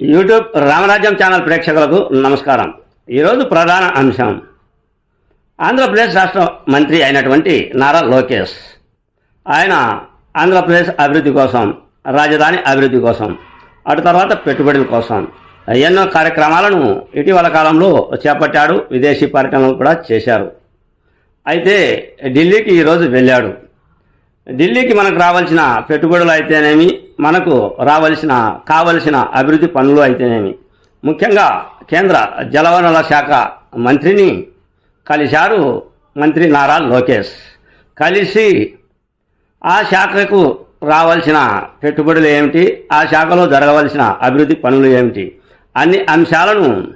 YouTube రామరాజ్యం channel ప్రేక్షకులకు నమస్కారం. ఈరోజు ప్రధాన అంశం. ఆంధ్రప్రదేశ్ రాష్ట్ర మంత్రి అయినటువంటి నారా లోకేష్. ఆయన ఆంధ్రప్రదేశ్ అభివృద్ధి కోసం రాజధాని అభివృద్ధి కోసం అటు తర్వాత పెట్టుబడుల కోసం ఎన్నో కార్యక్రమాలను ఇటీవల కాలంలో చేపట్టాడు విదేశీ పర్యటనలు కూడా చేశారు. అయితే ఢిల్లీకి ఈరోజు వెళ్ళాడు. ఢిల్లీకి మనకు రావాల్సిన పెట్టుబడులు అయితేనేమి మనకు రావలసిన కావలసిన అభివృద్ధి పనులు అయితేనేమి. ముఖ్యంగా కేంద్ర జలవనరుల శాఖ మంత్రిని కలిశారు మంత్రి నారా లోకేష్. కలిసి ఆ శాఖకు రావాల్సిన పెట్టుబడులు ఏమిటి? ఆ శాఖలో జరగవలసిన అభివృద్ధి పనులు ఏమిటి? అన్ని అంశాలను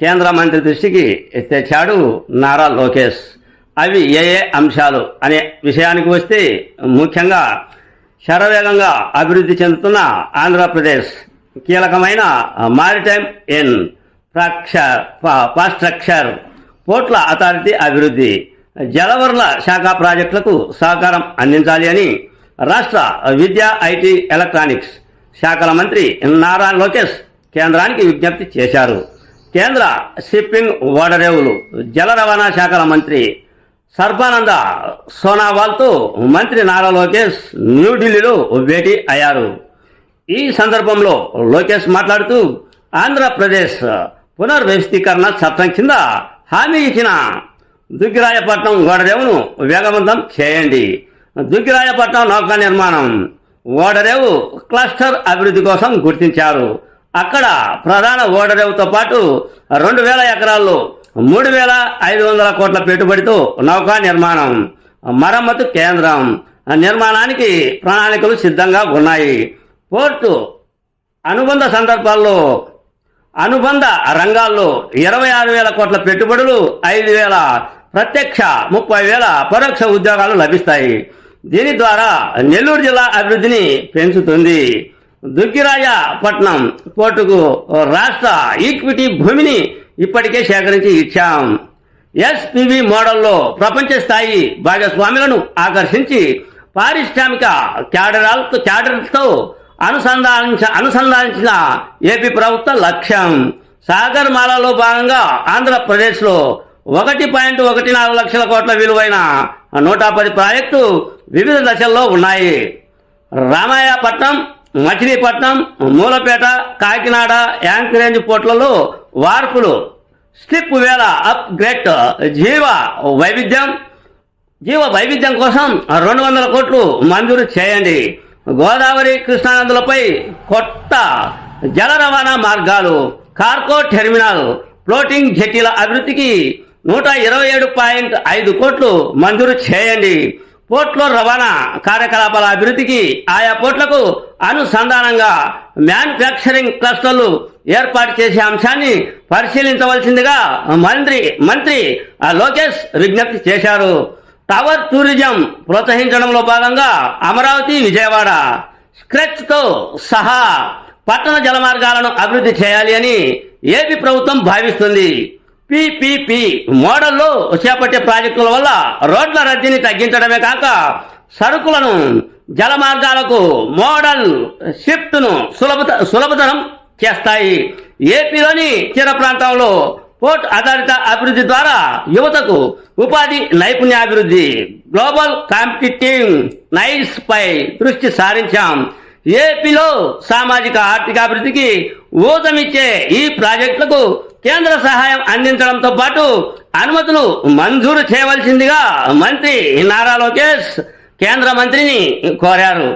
కేంద్ర మంత్రి దృష్టికి తెచ్చాడు నారా లోకేష్. అవి ఏ ఏ అంశాలు అనే విషయానికి వస్తే ముఖ్యంగా శరవేగంగా అభివృద్ధి చెందుతున్న ఆంధ్రప్రదేశ్. కీలకమైన మారిటైమ్ ఇన్ పాస్ట్రక్చర్ పోర్ట్ల అథారిటీ అభివృద్ధి. జలవరుల శాఖ ప్రాజెక్టులకు సహకారం అందించాలి అని రాష్ట్ర విద్యా ఐటీ ఎలక్ట్రానిక్స్ శాఖల మంత్రి నారా లోకేష్ కేంద్రానికి విజ్ఞప్తి చేశారు. కేంద్ర షిప్పింగ్ ఓడరేవులు జల రవాణా శాఖల మంత్రి సర్బానంద సోనావాల్తో మంత్రి నారా లోకేష్ న్యూఢిల్లీలో భేటీ అయ్యారు. ఈ సందర్భంలో లోకేష్ మాట్లాడుతూ ఆంధ్రప్రదేశ్ పునర్వ్యవస్థీకరణ చట్టం కింద హామీ ఇచ్చిన దుగ్గిరాయపట్నం ఓడరేవును వేగవంతం చేయండి. దుగ్గిరాయపట్నం నౌకా నిర్మాణం ఓడరేవు క్లస్టర్ అభివృద్ధి కోసం గుర్తించారు. అక్కడ ప్రధాన ఓడరేవుతో పాటు రెండు వేల ఎకరాల్లో మూడు వేల ఐదు వందల కోట్ల పెట్టుబడితో నౌకా నిర్మాణం మరమ్మతు కేంద్రం. నిర్మాణానికి ప్రణాళికలు సిద్ధంగా ఉన్నాయి. పోర్టు అనుబంధ సందర్భాల్లో అనుబంధ రంగాల్లో ఇరవై ఆరు వేల కోట్ల పెట్టుబడులు ఐదు వేల ప్రత్యక్ష ముప్పై వేల పరోక్ష ఉద్యోగాలు లభిస్తాయి. దీని ద్వారా నెల్లూరు జిల్లా అభివృద్ధిని పెంచుతుంది. దుగ్గిరాజపట్నం పోర్టుకు రాష్ట్ర ఈక్విటీ భూమిని ఇప్పటికే సేకరించి ఇచ్చాం. ఎస్పివి మోడల్లో ప్రపంచ స్థాయి భాగస్వాములను ఆకర్షించి పారిశ్రామిక క్యాడరాల్ క్యాడర్తో అనుసంధానించ అనుసంధానించిన ఏపీ ప్రభుత్వ లక్ష్యం. సాగర్ మాలలో భాగంగా ఆంధ్రప్రదేశ్లో ఒకటి పాయింట్ ఒకటి నాలుగు లక్షల కోట్ల విలువైన నూట పది ప్రాజెక్టు వివిధ దశల్లో ఉన్నాయి. రామాయపట్నం మచిలీపట్నం మూలపేట కాకినాడ యాంకరేంజ్ పోర్ట్లలో వార్పులు. స్లిప్ వేల అప్గ్రేడ్ జీవ వైవిధ్యం. జీవ వైవిధ్యం కోసం రెండు వందల కోట్లు మంజూరు చేయండి. గోదావరి కృష్ణానందులపై కొత్త జల రవాణా మార్గాలు. కార్కో టెర్మినల్. ఫ్లోటింగ్ జెట్టీల అభివృద్ధికి నూట ఇరవై ఏడు పాయింట్ ఐదు కోట్లు మంజూరు చేయండి. పోర్ట్లో రవాణా కార్యకలాపాల అభివృద్ధికి ఆయా పోర్ట్లకు అనుసంధానంగా మ్యానుఫ్యాక్చరింగ్ క్లస్టర్లు ఏర్పాటు చేసే అంశాన్ని పరిశీలించవలసిందిగా మంత్రి మంత్రి లోకేష్ విజ్ఞప్తి చేశారు. టవర్ టూరిజం ప్రోత్సహించడంలో భాగంగా అమరావతి విజయవాడ స్క్రెచ్తో సహా పట్టణ జలమార్గాలను అభివృద్ధి చేయాలి అని ఏపీ ప్రభుత్వం భావిస్తుంది. పిపిపి మోడల్లో చేపట్టే ప్రాజెక్టుల వల్ల రోడ్ల రద్దీని తగ్గించడమే కాక సరుకులను జల మార్గాలకు మోడల్ షిఫ్ట్ను సులభత సులభతరం చేస్తాయి. ఏపీలోని తీర ప్రాంతంలో పోర్ట్ ఆధారిత అభివృద్ధి ద్వారా యువతకు ఉపాధి నైపుణ్యాభివృద్ధి. గ్లోబల్ కాంపిటిటివ్ నైట్స్ పై దృష్టి సారించాం. ఏపీలో సామాజిక ఆర్థికాభివృద్ధికి ఊతమిచ్చే ఈ ప్రాజెక్టులకు కేంద్ర సహాయం అందించడంతో పాటు అనుమతులు మంజూరు చేయవలసిందిగా మంత్రి నారా లోకేష్ కేంద్ర మంత్రిని కోరారు.